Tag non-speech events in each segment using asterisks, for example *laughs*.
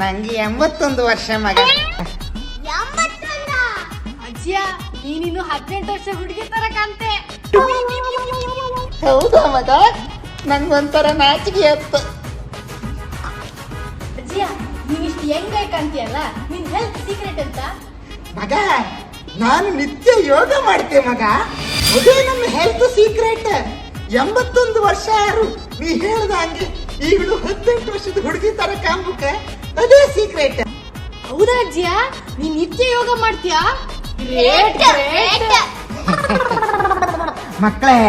ನಂಗೆ ಎಂಬತ್ತೊಂದು ವರ್ಷ ಮಗ. ಅಜ್ಜಿಯ ನೀನಿನ್ನು ಹದಿನೆಂಟು ವರ್ಷ ಹುಡುಗಿ ತರ ಕಾಣ್ತೆ. ಹೌದಾ ಮಗ? ನಂಗೊಂಥರ ನಾಚಿಕೆ ಆಯ್ತು ಅಜ್ಜಿಯ ನೀನಿಷ್ಟು ಹೆಂಗಾಯ್ ಕಾಣ್ತೀಯಲ್ಲ? ನಿನ್ ಹೆಲ್ತ್ ಸೀಕ್ರೆಟ್ ಅಂತ. ಮಗ ನಾನು ನಿತ್ಯ ಯೋಗ ಮಾಡ್ತೆ ಮಗ. ಅದೇ ನಮ್ಮ ಹೆಲ್ತ್ ಸೀಕ್ರೆಟ್ ಎಂಬತ್ತೊಂದು ವರ್ಷ ಯಾರು ನೀ ಹೇಳ್ದ ಹಂಗೆ ಈಗಲೂ ಹದಿನೆಂಟು ವರ್ಷದ ಹುಡುಗಿ ತರ ಕಾಂಬುಕ ಅದೇ ಸೀಕ್ರೆಟ್ ಹೌದಾ ಅಜ್ಜಿಯ ನೀನ್ ನಿತ್ಯ ಯೋಗ ಮಾಡ್ತೀಯಾ? ಗ್ರೇಟ್ ಗ್ರೇಟ್ *laughs* ಮಕ್ಕಳೇ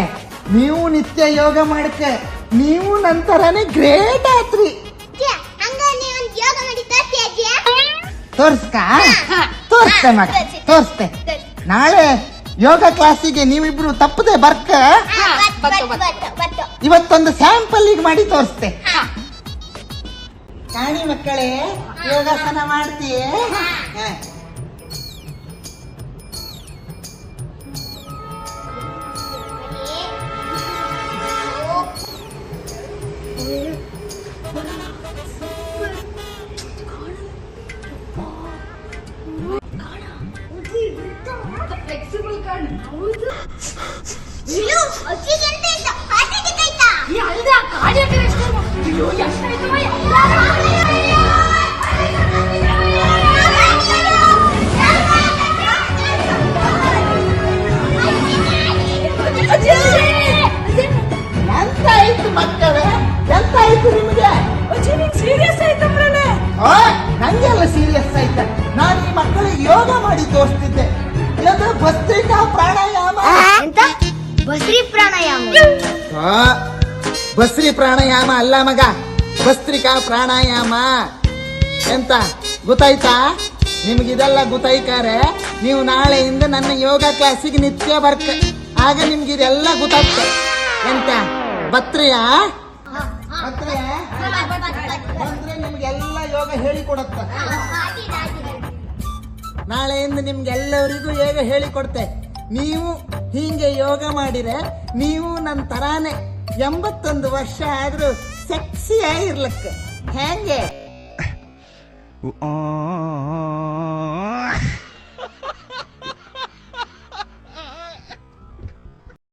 ನೀವು ನಿತ್ಯ ಯೋಗ ಮಾಡಕ್ಕೆ ನೀವು ನಂತರನೇ ಗ್ರೇಟ್ ಆತ್ರಿ ತೋರ್ಸ್ಕ? ತೋರ್ಸ್ತೆ ಮಕ್ಕ ತೋರಿಸ್ತೆ. ನಾಳೆ ಯೋಗ ಕ್ಲಾಸಿಗೆ ನೀವಿಬ್ರು ತಪ್ಪದೆ ಬರ್ಕ? ಇವತ್ತೊಂದು ಸ್ಯಾಂಪಲ್ ಈಗ ಮಾಡಿ ತೋರಿಸ್ತೆ. ಈ ಮಕ್ಕಳೇ ಯೋಗಾಸನ ಮಾಡ್ತೀಯೇ? ಅಯ್ಯೋ ಎಷ್ಟಾಯ್ತು ಸೀರಿಯಸ್ ಆ, ನಂಗೆಲ್ಲ ಸೀರಿಯಸ್ ಆಯ್ತ? ನಾನು ಈ ಮಕ್ಕಳಿಗೆ ಯೋಗ ಮಾಡಿ ತೋರಿಸ್ತಿದ್ದೆ. ಇದು ಭಸ್ತ್ರಿಕಾ ಪ್ರಾಣಾಯಾಮ. ಎಂತ? ಬಸ್ರಿ ಪ್ರಾಣಾಯಾಮ. ಆ, ಭಸ್ರಿ ಪ್ರಾಣಾಯಾಮ ಅಲ್ಲ ಮಗ. ಭಸ್ತ್ರಿಕಾ ಪ್ರಾಣಾಯಾಮ. ಎಂತ ಗೊತ್ತಾಯ್ತಾ? ನಿಮ್ಗಿದೆಲ್ಲ ಗೊತ್ತಾಯ್ತಾರೆ ನೀವು ನಾಳೆಯಿಂದ ನನ್ನ ಯೋಗ ಕ್ಲಾಸಿಗೆ ನಿತ್ಯ ಬರ್ಕ. ಆಗ ನಿಮ್ಗಿದೆಲ್ಲ ಗೊತ್ತಾಗ್ತದೆ ಎಂತ ಬತ್ರಿಯಾ ಬತ್ರಿಯಾ ಯೋಗ ಹೇಳಿಕೊಡತ್ತ. ನಾಳೆಯಿಂದ ನಿಮ್ಗೆಲ್ಲರಿಗೂ ಹೇಗೆ ಹೇಳಿಕೊಡ್ತೆ ನೀವು ಹೀಗೆ ಯೋಗ ಮಾಡಿರೆ ನೀವು ನನ್ನ ತರಾನೇ ಎಂಬತ್ತೊಂದು ವರ್ಷ ಆದ್ರೂ ಸೆಕ್ಸಿ ಆಗಿರ್ಲಕ್ಕೆ. ಹೆಂಗೆ?